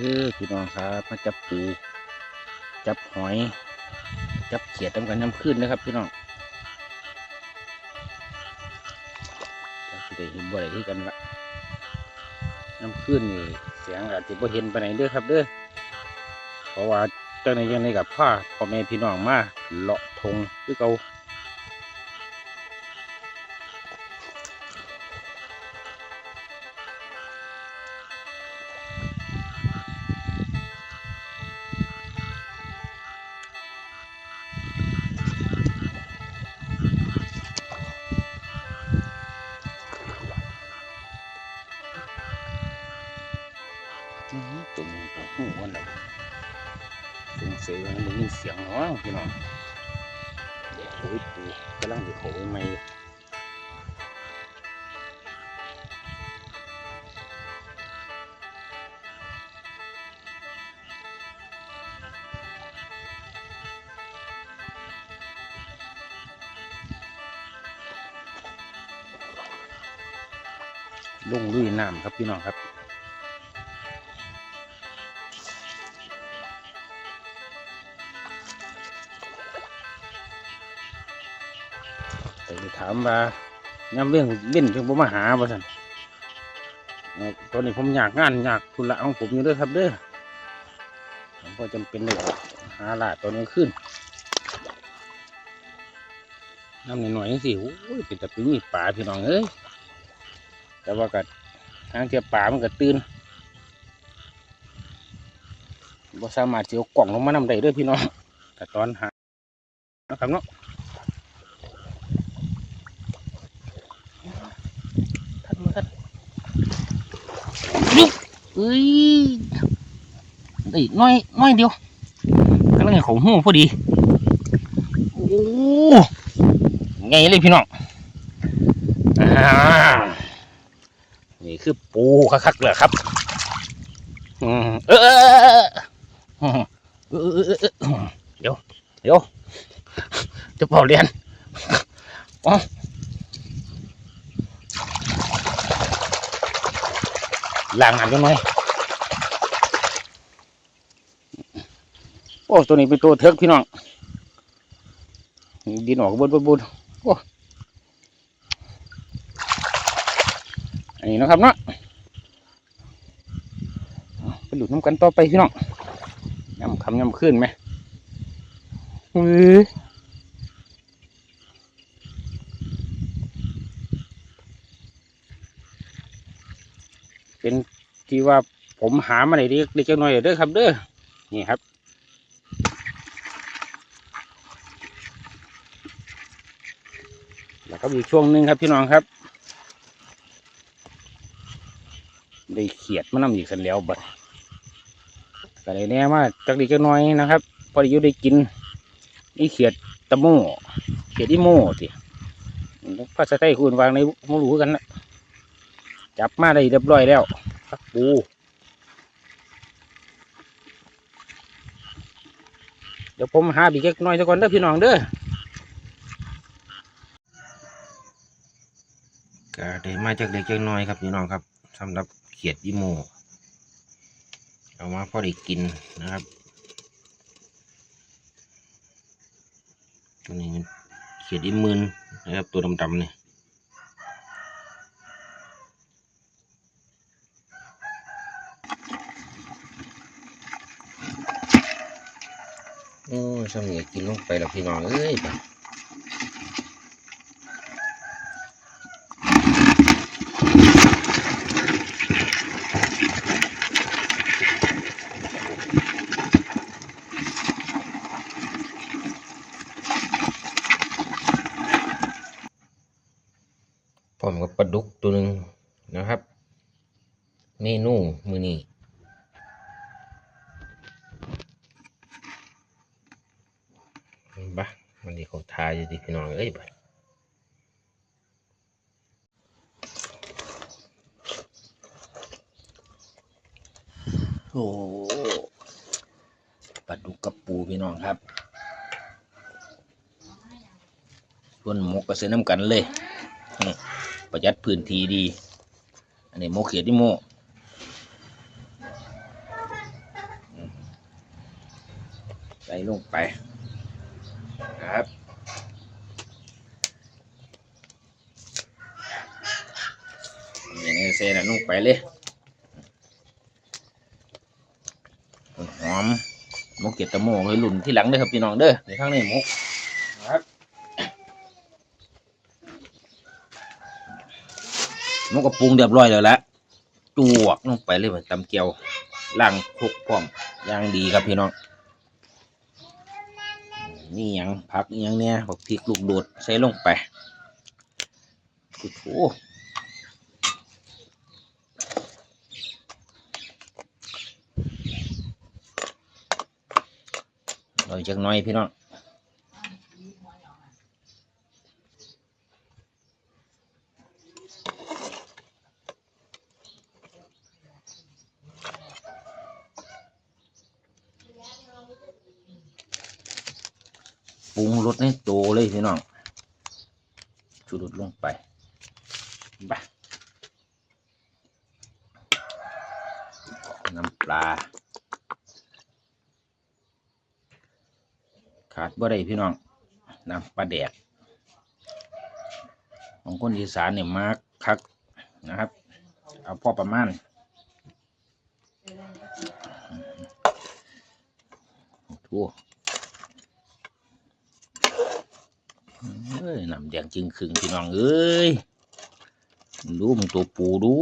เด้อพี่น้องครับมาจับปูจับหอย จับเขียดทำกันน้ำขึ้นนะครับ พี่น้องจะสิได้เห็นบ่ได้ที่กันละน้ำขึ้นนี่เสียงอาจจะบ่เห็นไปไหนดเด้อครับเด้อเพราะว่าจังในยังในกับผ้าพ่อแม่พี่น้องมาเลาะทงคือเก่า สงสัยว่ามันได้ยินเสียงเนาะพี่น้องโอ้ยปูกำลังจะโผล่ใหม่อยู่ลงลุยน้ำครับพี่น้องครับามว่าย้ำเรื่องเล่นถึงผมมาหาบ่สันตอนนี้ผมอยากงานอยากธุระของผมอยู่ด้วยครับเด้อผมก็จำเป็นเลยหาลาดตอนกลางคืนน้ำหน่อยๆสิโอ้ยเป็นแต่ปีมีป่าพี่น้องเอ้ยแต่ว่ากัดทางเทียบป่ามันก็ตื่นบ่สามารถจะเอากล่องลงมานำได้ด้อพี่น้องแต่ตอนหานะครับเนาะ ท่านท่านยุบ เอ้ยได้น้อยน้อยเดียวกำลังเขาหูพอดีโอ้ไงเลยพี่น้องอ่านี่คือปูคักๆเลยครับอืมเออเอเออเอเออเออเออเดี๋ยวเดี๋ยวจะเป่าเรียนอ๋อ ล้างน้ำจังหน่อยโอ้ตัวนี้เป็นตัวเทิกพี่น้องดินออกบนบนบโอ้อันนี้นะครับเนาะไปหลุดน้ำกันต่อไปพี่น้องย่ำคำย่ำขึ้นไหมเฮ้ย เป็นที่ว่าผมหามาได้เล็กเล็กน้อยเด้อครับ เด้อนี่ครับแล้วก็มีช่วงหนึ่งครับพี่น้องครับ ได้เขียดมานำอีกสันแล้วบัดก็ได้แน่มาจักเล็กจักน้อยนะครับ พอด้อยู่ได้กินนี่เขียดตะโม่เขียดอีโม่สิภาษาไทยคุณวางในมรู้กันนะ จับมาได้เรียบร้อยแล้วพักปูเดี๋ยวผมหาบีกเล็กน้อยสักก่อนเด้อพี่น้องเด้อก็ได้มาจากเล็กจากน้อยครับพี่น้องครับสำหรับเขียดยิโมเอามาพอได้กินนะครับ ตัวนี้มันเขียดอิมืนนะครับตัวดำๆเนี่ย โอ้ยช่างนี้กินลงไปแล้วพี่น้องเอ้ยบัดพร้อมกับปลาดุกตัวหนึ่งนะครับ เมนูมือนี้ี่เขาทายอยู่ที่พี่น้องเอ้ยบัโอ้ปลาดูกระปูพี่น้องครับต้นหมกกระเซ็นน้ำกันเลย ประยัดพื้นทีดี อันนี้โมเขียดที่โมใส่ลงไป ไปเลยหอมหมกเก็ดตะโมให้หลุ่นที่หลังเด้อครับพี่น้องเด้อในข้างในหมกนะครับหมกกระปรุงเรียบร้อยแล้วละจวกลงไปเลยเหมือนตำเกียวล่างคลุกพร้อมอย่างดีครับพี่น้องนี่หยังผักอิหยังเนี่ยผักพริกลูกโดดใส่ลงไปโอ้ เราจักน้อยพี่น้องปรุงรสในโตเลยพี่น้องชูรสลงไปไปน้ำปลา ขาดบ่ได้พี่น้องน้ำปลาแดก ของคนอีสานเนี่ยมากคักนะครับ เอาพอประมาณทั่วเอ้ยน้ำแดงจึงขึงพี่น้องเอ้ยดูมึงตัวปูดู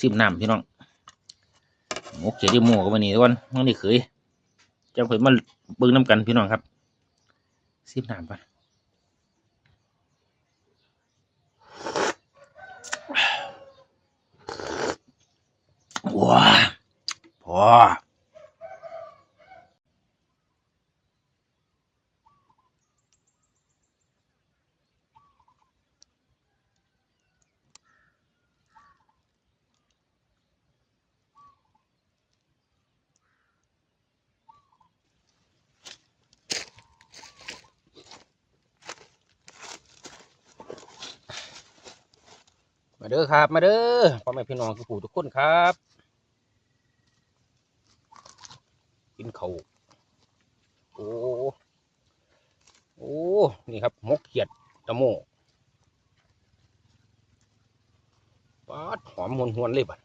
ซิมน้ำพี่น้อง โอเคที่หมูกับวันนี้ทุกคนน้องนี่เคยจะเผยมาเบิ้งน้ำกันพี่น้องครับซิบน้ำปะว้าพอมา เด้อครับ มาเด้อพ่อแม่พี่น้องทุกผู้ทุกคนครับ กินเขาโอ้โอ้นี่ครับมกเขียดตะโมปาดหอมหวนหวนๆเลยบัด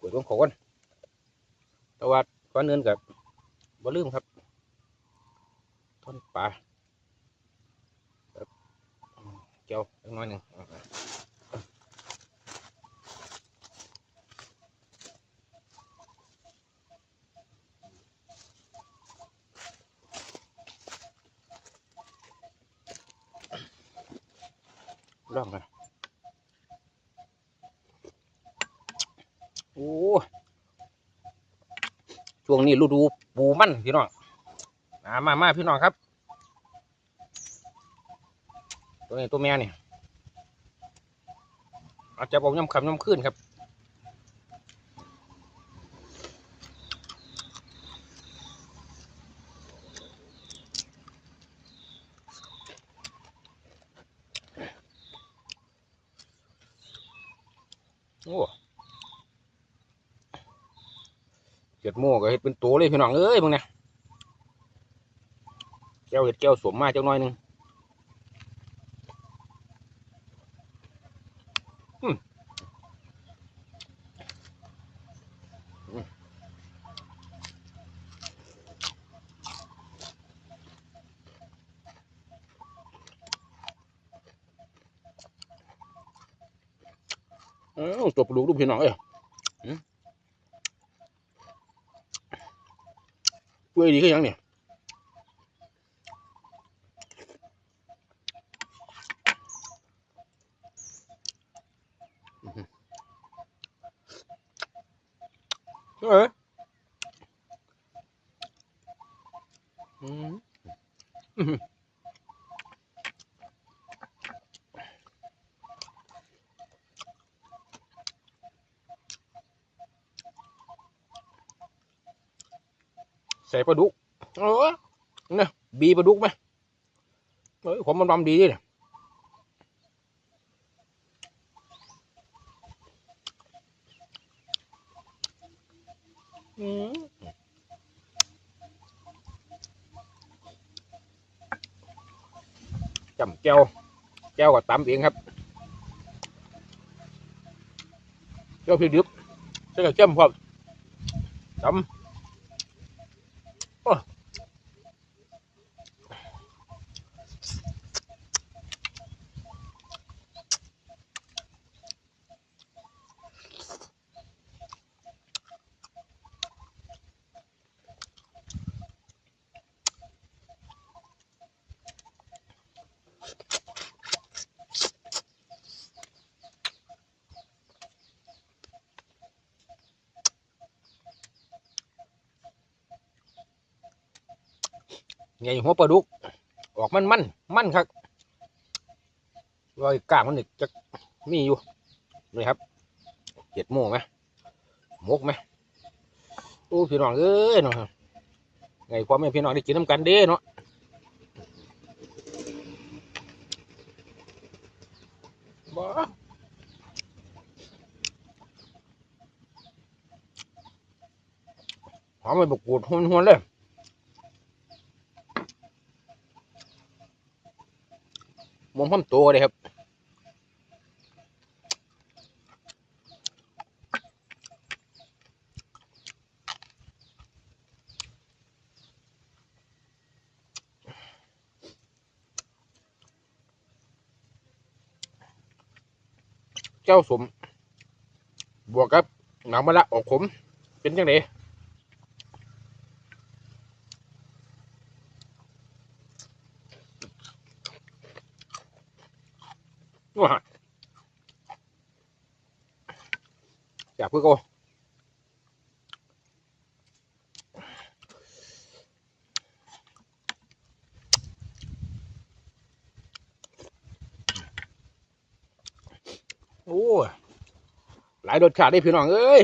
กดลงเขากันแต่ว่าก่ อนอื่นกับบ่ลืมครับท่อนปลาเจียวจักน้อยหนึ่งเอาไปลองกันโอ้ วงนี้ฤดูปูมันพี่น้องมามามาพี่น้องครับ ตัวนี้ตัวแม่นี่อาจจะบอกย่ำคำย่ำขึ้นครับโอ้ เห็ดโม่ก็เห็ดเป็นตัวเลยพี่น้องเอ้ยมึงเนี่ยแก้วเห็ดแก้วสวมมาจังน้อยหนึงอืมอืมเอ้าตัวปลูกลูกพี่น้องเอ้ย เว้ยดีก็ยังเนี่ยอื้อหือเอ้ยอืมอื้อหือใส่ปลาดุกเออนะบีปลาดุกไหมเอ้ยผมมันรำดีดิเนี่ยอืมจำแก้วแก้วกับตำเองครับแก้วพริกดิบใส่กับจ้ำพร้อมตำ ไงหัวปลาดุก ออกมันมันมันครับรอยกลางมันนี่จะมีอยู่นี่ครับเจ็ดโมงไหมมกไหมโอ้พี่น้องเอ้ยเนาะไงพ่อแม่พี่น้องได้กินน้ำกันเด้เนาะบ้าหอมไปบกกูดหุนหุนๆเลย มพ้อมโตเลยครับเจ้าสม บวกกับหนังมะละออกขม เป็นจังไดว้า อยากเพื่อโกโอ้หลายรสชาติได้พี่น้องเอ้ย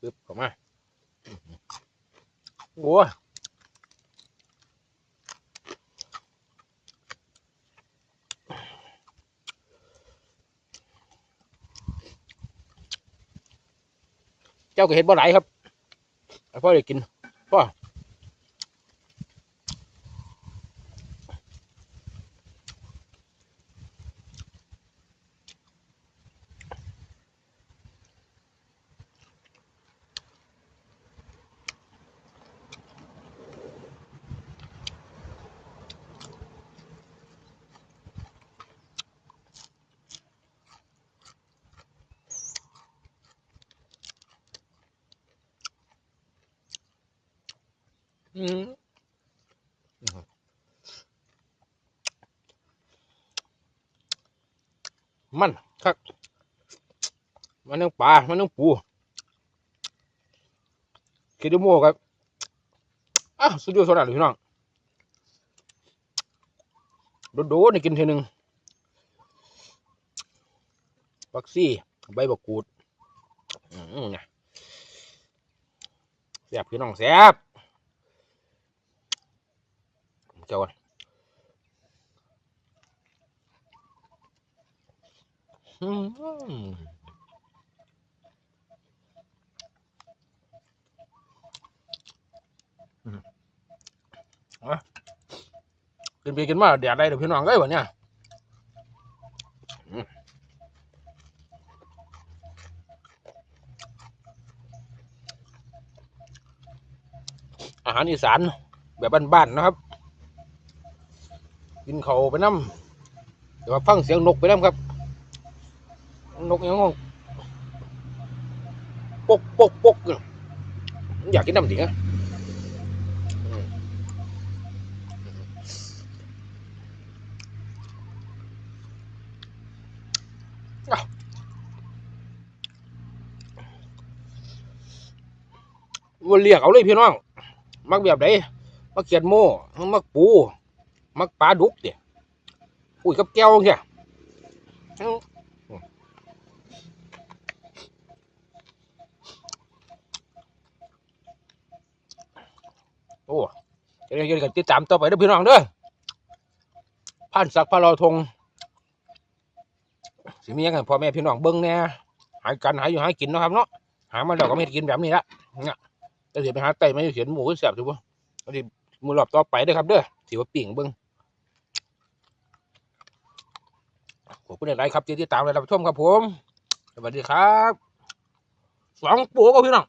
ปึ๊บเข้ามา โอ้ยเจ้าก็เห็นบ่ไหลายครับเอาพ่อได้กินพ่อ มันครับมันนึ่งปลา มันนึ่งปูคิดดูโม่ครับอ้าวสุดยอดสุดยอดเลยพี่น้องโดดๆนี่กินทีหนึ่งบักซี่ ใบบักกูดอืมเนี่ยแซ่บพี่น้องแซ่บ เจ้าอนอืมอืมเอากินไปกินมาแดดได้เดี๋ยวพี่น้องเอ้ยวะเนี่ยอืมอาหารอีสานแบบบ้านๆนะครับ กินเขาไปน้ำแต่ว่าฟังเสียงนกไปน้ำครับ นกยังงงปกปกปกอยู่อยากกินน้ำจริงอะวันเรียกเอาเลยพี่น้อง มักแบบไหนมักเขียดโม่มักปู มักปลาดุกเดี๋ยปุ๋ยกับแก้วเนี่ยโอ้เดี๋ยวเดี๋ยวกันติดตามต่อไปเด้อพี่น้องเด้อผ่านสักพระเราทงสิมีหยังไงพ่อแม่พี่น้องเบิ้งแหน่หายกันหายอยู่หายกินเนาะครับเนาะหามาแล้วก็ไม่ได้กินแบบนี้ละเนี่ยจะเสียไปหาไต่ไม่เห็นหมูก็เสียบถูกปะอันนี้มือรอบต่อไปเด้อครับเด้อถือว่าปิ่งเบิ้ง ขอบคุณหลายครับที่ติดตามและรับชมครับผม สวัสดีครับ สองปูก็พี่น้อง